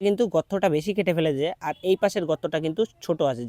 কিন্তু গর্তটা বেশি কেটে ফেলেছে আর এই পাশের গর্তটা কিন্তু ছোট আছে.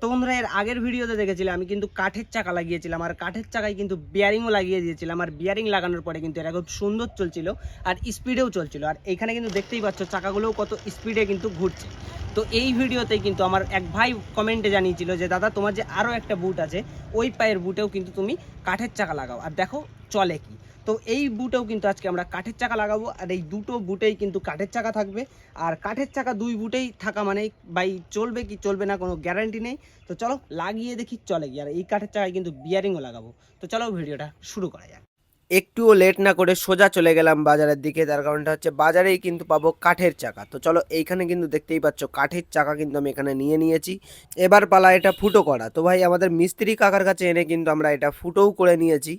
তো বন্ধুরা এর আগের ভিডিওতে দেখেছিলাম আমি কিন্তু কাঠের চাকা লাগিয়েছিলাম আর কাঠের চাকায় কিন্তু বিয়ারিংও লাগিয়ে দিয়েছিলাম আর বিয়ারিং লাগানোর পরে কিন্তু এটা খুব সুন্দর চলছিল আর স্পিডেও চলছিল। আর এখানে কিন্তু দেখতেই পাচ্ছ চাকাগুলোও কত স্পিডে কিন্তু ঘুরছে। তো এই ভিডিওতেই কিন্তু আমার এক ভাই কমেন্টে জানিয়েছিল যে, দাদা, তোমার যে আরও একটা বুট আছে, ওই পায়ের বুটেও কিন্তু তুমি কাঠের চাকা লাগাও। আর দেখো চলে কি। তো এই বুটেও কিন্তু আজকে আমরা কাঠের চাকা লাগাবো, আর এই দুটো বুটেই কিন্তু কাঠের চাকা থাকবে। আর কাঠের চাকা দুই বুটেই থাকা মানে বাই চলবে কি চলবে না কোনো গ্যারান্টি নেই। তো চলো লাগিয়ে দেখি চলে কি। আর এই কাঠের চাকায় কিন্তু বিয়ারিংও লাগাবো। তো চলো ভিডিওটা শুরু করা যাক। একটুও লেট না করে সোজা চলে গেলাম বাজারের দিকে। তার কারণটা হচ্ছে বাজারেই কিন্তু পাবো কাঠের চাকা। তো চলো এইখানে কিন্তু দেখতেই পাচ্ছ কাঠের চাকা কিন্তু আমি এখানে নিয়ে নিয়েছি। এবার পালা এটা ফুটো করা। তো ভাই আমাদের মিস্ত্রি কাকার কাছে এনে কিন্তু আমরা এটা ফুটোও করে নিয়েছি।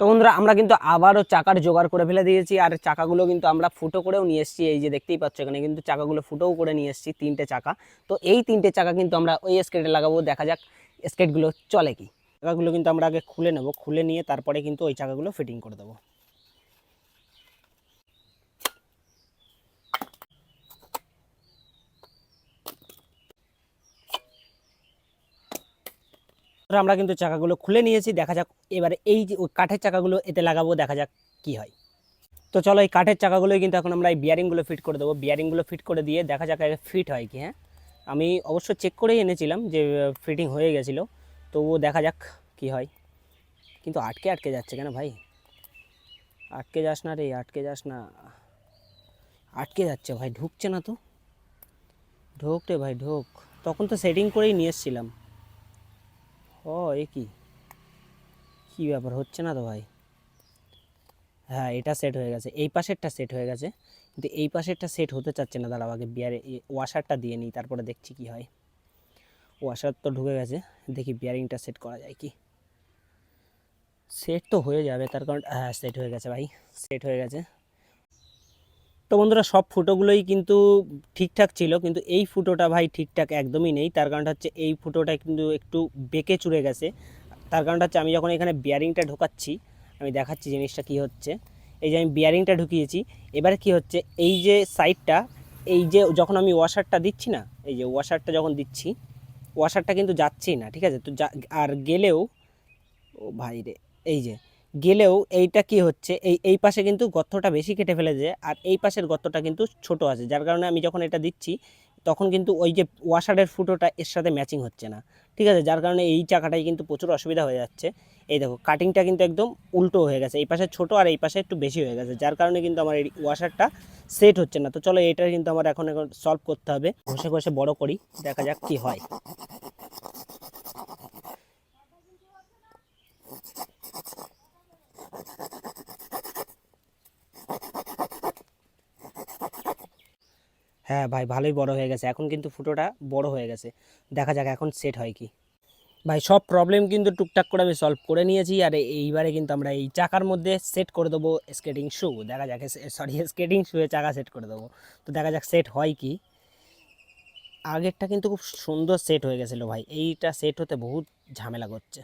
তো বন্ধুরা, আমরা কিন্তু আবারও চাকার জোগাড় করে ফেলে দিয়েছি আর চাকাগুলো কিন্তু আমরা ফুটো করেও নিয়ে এসেছি। এই যে দেখতেই পাচ্ছ এখানে কিন্তু চাকাগুলো ফুটোও করে নিয়ে এসেছি, তিনটে চাকা। তো এই তিনটে চাকা কিন্তু আমরা ওই স্কেটে লাগাবো। দেখা যাক স্কেটগুলো চলে কি। চাকাগুলো কিন্তু আমরা আগে খুলে নেব। খুলে নিয়ে তারপরে কিন্তু ওই চাকাগুলো ফিটিং করে দেবো। আমরা কিন্তু চাকাগুলো খুলে নিয়েছি, দেখা যাক এবারে এই যে কাঠের চাকাগুলো এতে লাগাবো, দেখা যাক কি হয়। তো চলো এই কাঠের চাকাগুলোই কিন্তু এখন আমরা এই বিয়ারিংগুলো ফিট করে দেবো। বিয়ারিংগুলো ফিট করে দিয়ে দেখা যাক ফিট হয় কি হ্যাঁ? আমি অবশ্য চেক করেই এনেছিলাম যে ফিটিং হয়ে গেছিল। তবুও দেখা যাক কি হয়। কিন্তু আটকে আটকে যাচ্ছে কেন ভাই? আটকে যাস না রে, আটকে যাস না। আটকে যাচ্ছে ভাই, ঢুকছে না তো। ঢোক রে ভাই, ঢোক। তখন তো সেটিং করেই নিয়ে এসেছিলাম। ও এ কি? কী ব্যাপার, হচ্ছে না তো ভাই। হ্যাঁ এটা সেট হয়ে গেছে। এই পাশেরটা সেট হয়ে গেছে। কিন্তু এই পাশেরটা সেট হতে চাচ্ছে না। দাঁড়াও, আগে বিয়ারে ওয়াশারটা দিয়ে নিই, তারপরে দেখছি কি হয়। ওয়াশার তো ঢুকে গেছে, দেখি বিয়ারিংটা সেট করা যায় কি। সেট তো হয়ে যাবে, তার কারণ হ্যাঁ সেট হয়ে গেছে ভাই সেট হয়ে গেছে। তো বন্ধুরা, সব ফুটোগুলোই কিন্তু ঠিকঠাক ছিল, কিন্তু এই ফুটোটা ভাই ঠিকঠাক একদমই নেই। তার কারণটা হচ্ছে এই ফুটোটা কিন্তু একটু বেঁকে চুরে গেছে। তার কারণটা হচ্ছে আমি যখন এখানে বিয়ারিংটা ঢোকাচ্ছি, আমি দেখাচ্ছি জিনিসটা কি হচ্ছে। এই যে আমি বিয়ারিংটা ঢুকিয়েছি, এবারে কি হচ্ছে, এই যে সাইডটা এই যে যখন আমি ওয়াশারটা দিচ্ছি না, এই যে ওয়াশারটা যখন দিচ্ছি ওয়াশারটা কিন্তু যাচ্ছেই না, ঠিক আছে? তো আর গেলেও, ও ভাই রে, এই যে, গেলেও এইটা কি হচ্ছে? এই এই পাশে কিন্তু গর্তটা বেশি কেটে ফেলেছে, আর এই পাশের গর্তটা কিন্তু ছোট আছে, যার কারণে আমি যখন এটা দিচ্ছি তখন কিন্তু ওই যে ওয়াশারের ফুটোটা এর সাথে ম্যাচিং হচ্ছে না। ঠিক আছে? যার কারণে এই চাকাটাই কিন্তু প্রচুর অসুবিধা হয়ে যাচ্ছে। এই দেখো কাটিংটা কিন্তু একদম উল্টো হয়ে গেছে। এই পাশে ছোটো আর এই পাশে একটু বেশি হয়ে গেছে, যার কারণে কিন্তু আমার এই ওয়াশারটা সেট হচ্ছে না। তো চলো, এটা কিন্তু আমার এখন এখন সলভ করতে হবে। ঘষে ঘষে বড় করি, দেখা যাক কি হয়। হ্যাঁ ভাই, ভালোই বড় হয়ে গেছে। এখন কিন্তু ফুটোটা বড় হয়ে গেছে। দেখা যাক এখন সেট হয় কি। ভাই, সব প্রবলেম কিন্তু টুকটাক করে আমি সলভ করে নিয়েছি আর এইবারে কিন্তু আমরা এই চাকার মধ্যে সেট করে দেবো স্কেটিং শু দেখা যাক সরি স্কেটিং শুয়ে চাকা সেট করে দেবো। তো দেখা যাক সেট হয় কি। আগেরটা কিন্তু খুব সুন্দর সেট হয়ে গেছিল ভাই। এইটা সেট হতে বহুত ঝামেলা করছে।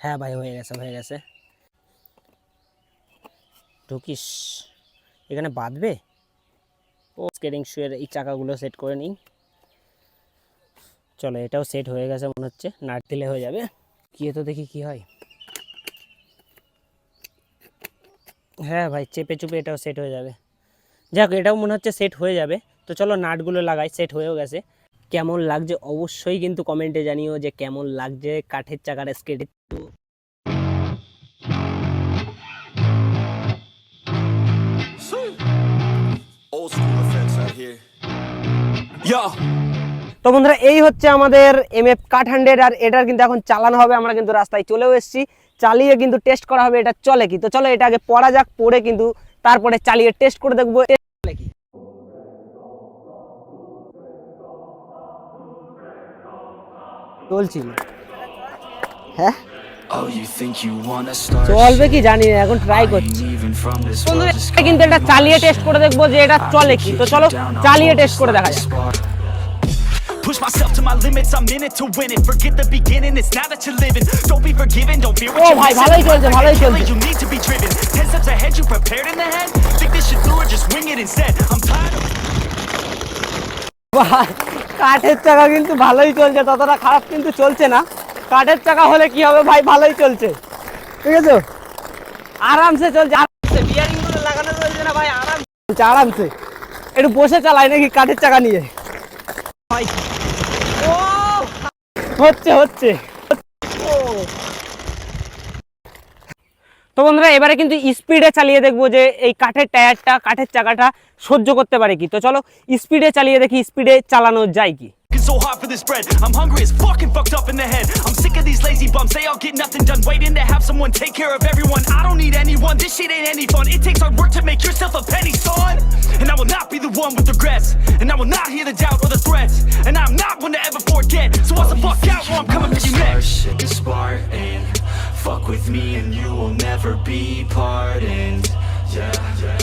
হ্যাঁ ভাই, হয়ে গেছে হয়ে গেছে। ঢুকিস। এখানে বাঁধবে? ও স্কেটিং শুয়ের এই চাকাগুলো সেট করে নিই। চলো, এটাও সেট হয়ে গেছে মনে হচ্ছে। নাট দিলে হয়ে যাবে। গিয়ে তো দেখি কি হয়। হ্যাঁ ভাই, চেপে চুপে এটাও সেট হয়ে যাবে। যাক, এটাও মনে হচ্ছে সেট হয়ে যাবে। তো চলো, নাটগুলো লাগাই সেট হয়েও গেছে। কেমন লাগছে অবশ্যই কিন্তু কমেন্টে জানিও যে কেমন লাগছে কাঠের চাকার স্কেটে Old school effects out here. Yo. তো বন্ধুরা এই হচ্ছে আমাদের এম এফ কাঠ হান্ড্রেড আর এটার কিন্তু এখন চালানো হবে। আমরা কিন্তু রাস্তায় চলেও এসেছি। চালিয়ে কিন্তু টেস্ট করা হবে এটা চলে কি? তো চলো এটা আগে পড়া যাক পড়ে কিন্তু তারপরে চালিয়ে টেস্ট করে দেখব চলে কি? চলছিল। হ্যাঁ? Oh? চলবে কি জানি না এখন ট্রাই করছি বন্ধুরা কিন্তু এটা চালিয়ে টেস্ট করে দেখব যে এটা চলে কি তো চলো চালিয়ে টেস্ট করে দেখা যাক Push myself to my limits, I'm in it to win it. Forget the beginning, it's now that you're living. Don't be forgiven, don't fear what Oh, you're ভাই, missing. ভালোই চলছে। You need to be driven. Ten steps ahead, you prepared in the head. Think this shit through or just wing it instead. I'm tired of কাঠের চাকা কিন্তু ভালোই চলছে ততটা খারাপ কিন্তু চলছে না কাঠের চাকা হলে কি হবে ভাই? ভালোই চলছে। ঠিক আছে? আরামসে চলছে, আরামসে। বিয়ারিংগুলো লাগানো না ভাই আরাম চলছে, আরামসে। একটু বসে চালাই নাকি কাঠের চাকা নিয়ে? ভাই ও! হচ্ছে হচ্ছে। তো বন্ধুরা, এবারে কিন্তু স্পিডে চালিয়ে দেখব যে এই কাঠের টায়ারটা, কাঠের চাকাটা সহ্য করতে পারে কি। তো চলো স্পিডে চালিয়ে দেখি স্পিডে চালানো যায় কি। Working so hard for this bread. I'm hungry as fucking fucked up in the head. I'm sick of these lazy bums. They all get nothing done. Waiting to have someone take care of everyone. I don't need anyone. This shit ain't any fun. It takes hard work to make yourself a penny, son. And I will not be the one with regrets. And I will not hear the doubt or the threats. And I'm not one to ever forget. So watch the fuck out or I'm coming for you next. Shit is Spartan. Fuck with me and you will never be pardoned. Yeah, yeah.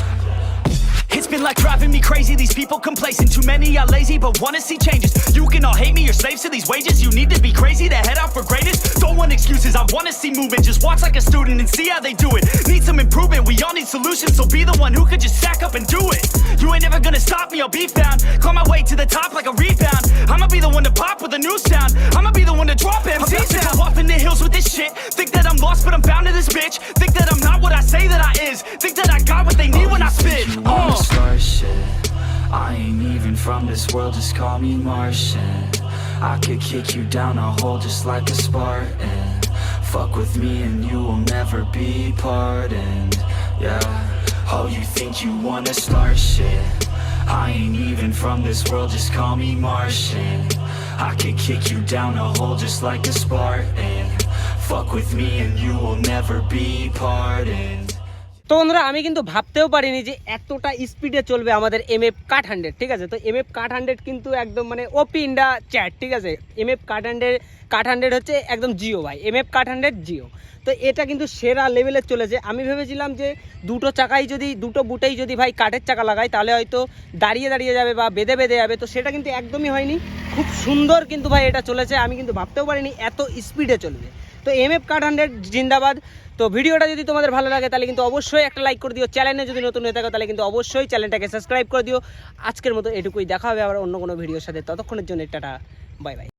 Like driving me crazy. These people complacent. Too many are lazy, but wanna see changes. You can all hate me, you're slaves to these wages. You need to be crazy to head out for greatness. Don't want excuses, I wanna see movement. Just watch like a student and see how they do it. Need some improvement, we all need solutions. So be the one who could just sack up and do it. You ain't never gonna stop me, I'll be found. Climb my way to the top like a rebound. I'ma be the one to pop with a new sound. I'ma be the one to drop MCs now. Up in the hills with this shit. Think that I'm lost, but I'm bound to this bitch. Think that I'm not what I say that I is. Think that I got what they need when I spit. Start shit? I ain't even from this world, just call me Martian. I could kick you down a hole just like a Spartan. Fuck with me and you will never be pardoned. Yeah. Oh, you think you wanna start shit? I ain't even from this world, just call me Martian. I could kick you down a hole just like a Spartan. Fuck with me and you will never be pardoned. তো বন্ধুরা, আমি কিন্তু ভাবতেও পারিনি যে এতটা স্পিডে চলবে আমাদের এম এফ কাট হান্ড্রেড ঠিক আছে? তো এম এফ কাট হান্ড্রেড কিন্তু একদম মানে ওপি ইন্ডা চ্যাট ঠিক আছে? M F cut hundred cut hundred হচ্ছে একদম জিও ভাই এম এফ কাট হান্ড্রেড জিও তো এটা কিন্তু সেরা লেভেলে চলেছে। আমি ভেবেছিলাম যে দুটো চাকাই যদি, দুটো বুটেই যদি ভাই কাঠের চাকা লাগাই, তাহলে হয়তো দাঁড়িয়ে দাঁড়িয়ে যাবে বা বেঁধে বেঁধে যাবে। তো সেটা কিন্তু একদমই হয়নি। খুব সুন্দর কিন্তু ভাই এটা চলেছে। আমি কিন্তু ভাবতেও পারিনি এত স্পিডে চলবে। তো এম এফ কার্ড হান্ড্রেড জিন্দাবাদ। তো ভিডিওটা যদি তোমাদের ভালো লাগে, তাহলে কিন্তু অবশ্যই একটা লাইক করে দিও। চ্যানেলে যদি নতুন হয়ে থাকো, তাহলে কিন্তু অবশ্যই চ্যানেলটাকে সাবস্ক্রাইব করে দিও। আজকের মতো এটুকুই। দেখা হবে আবার অন্য কোনো ভিডিওর সাথে। ততক্ষণের জন্য টাটা। Bye bye